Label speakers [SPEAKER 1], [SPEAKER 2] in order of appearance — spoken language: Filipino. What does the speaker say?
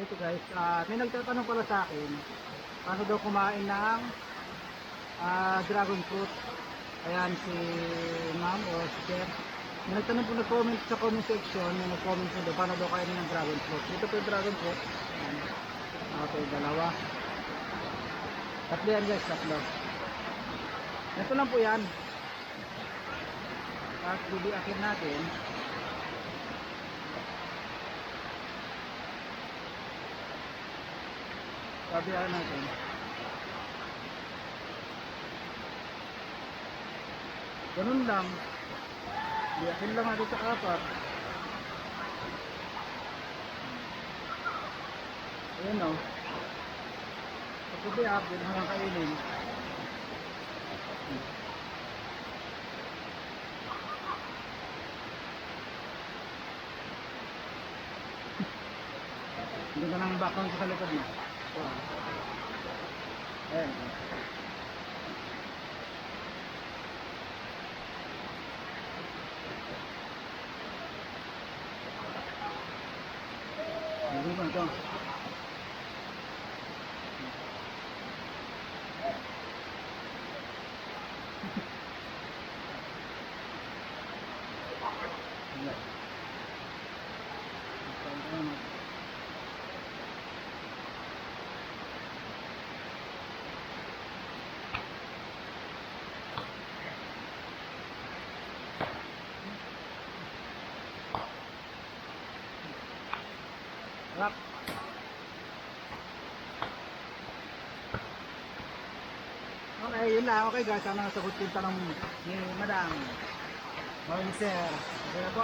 [SPEAKER 1] ito guys, ah, may nagtatanong pala sa akin, paano daw kumain ng ah, dragon fruit. Ayan si ma'am o si sir. May nagtanong po nag-comment sa comment section, may nag-comment po daw, paano daw kainin ng dragon fruit. Ito po yung dragon fruit. Ayan. Okay, dalawa. Tatlo yan guys, tatlo. Ito lang po yan. At bibiakin natin. Sabihan natin. Ganun lang. Biakin lang natin sa apat. Ayan o. Pag biak, din mo lang kainin. Ka nang background sa likod mo. Wow. Ayan. Hindi pa ito. Rock. Okay, yun lang. Okay guys, sana nasagot yung tanong ni Madam. Morning sir. Okay na po.